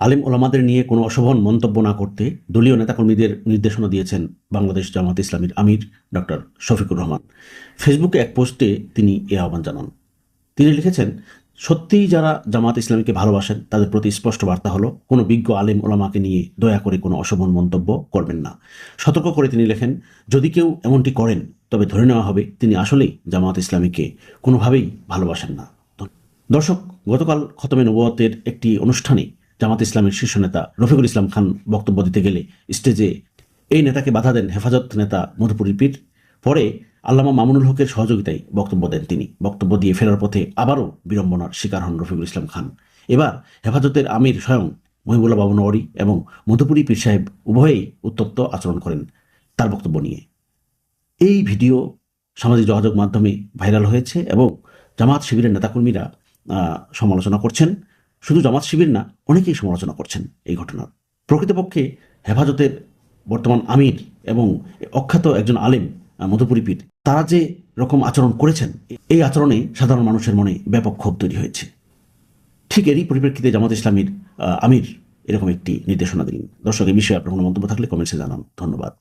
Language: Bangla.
আলিম ওলামাদের নিয়ে কোনো অশোভন মন্তব্য না করতে দলীয় নেতাকর্মীদের নির্দেশনা দিয়েছেন বাংলাদেশ জামাত ইসলামীর আমির ডক্টর শফিকুর রহমান। ফেসবুকে এক পোস্টে তিনি এ আহ্বান জানান। তিনি লিখেছেন, সত্যিই যারা জামাত ইসলামীকে ভালোবাসেন, তাদের প্রতি স্পষ্ট বার্তা হলো, কোনো বিজ্ঞ আলেম ওলামাকে নিয়ে দয়া করে কোনো অশোভন মন্তব্য করবেন না। সতর্ক করে তিনি লেখেন, যদি কেউ এমনটি করেন, তবে ধরে নেওয়া হবে, তিনি আসলেই জামাত ইসলামীকে কোনোভাবেই ভালোবাসেন না। দর্শক, গতকাল খতমে নবতের একটি অনুষ্ঠানে জামাত ইসলামের শীর্ষ নেতা রফিকুল ইসলাম খান বক্তব্য দিতে গেলে স্টেজে এই নেতাকে বাধা দেন হেফাজত নেতা মধুপুরী পীর। পরে আল্লামা মামুনুল হকের সহযোগিতায় বক্তব্য দেন তিনি। বক্তব্য দিয়ে ফেরার পথে আবারও বিড়ম্বনার শিকার হন রফিকুল ইসলাম খান। এবার হেফাজতের আমির স্বয়ং মহিবুল্লাহ বাবু নওয়ারি এবং মধুপুরী পীর সাহেব উভয়েই উত্তপ্ত আচরণ করেন তার বক্তব্য নিয়ে। এই ভিডিও সামাজিক যোগাযোগ মাধ্যমে ভাইরাল হয়েছে এবং জামাত শিবিরের নেতাকর্মীরা সমালোচনা করছেন। শুধু জামাত শিবির না, অনেকেই সমালোচনা করছেন এই ঘটনার। প্রকৃতপক্ষে হেফাজতের বর্তমান আমির এবং অখ্যাত একজন আলেম মধুপুরী পীর, তারা যে রকম আচরণ করেছেন, এই আচরণে সাধারণ মানুষের মনে ব্যাপক ক্ষোভ তৈরি হয়েছে। ঠিক এরই পরিপ্রেক্ষিতে জামাত ইসলামীর আমির এরকম একটি নির্দেশনা দিলেন। দর্শক, এই বিষয়ে আপনার কোনো মন্তব্য থাকলে কমেন্টসে জানান। ধন্যবাদ।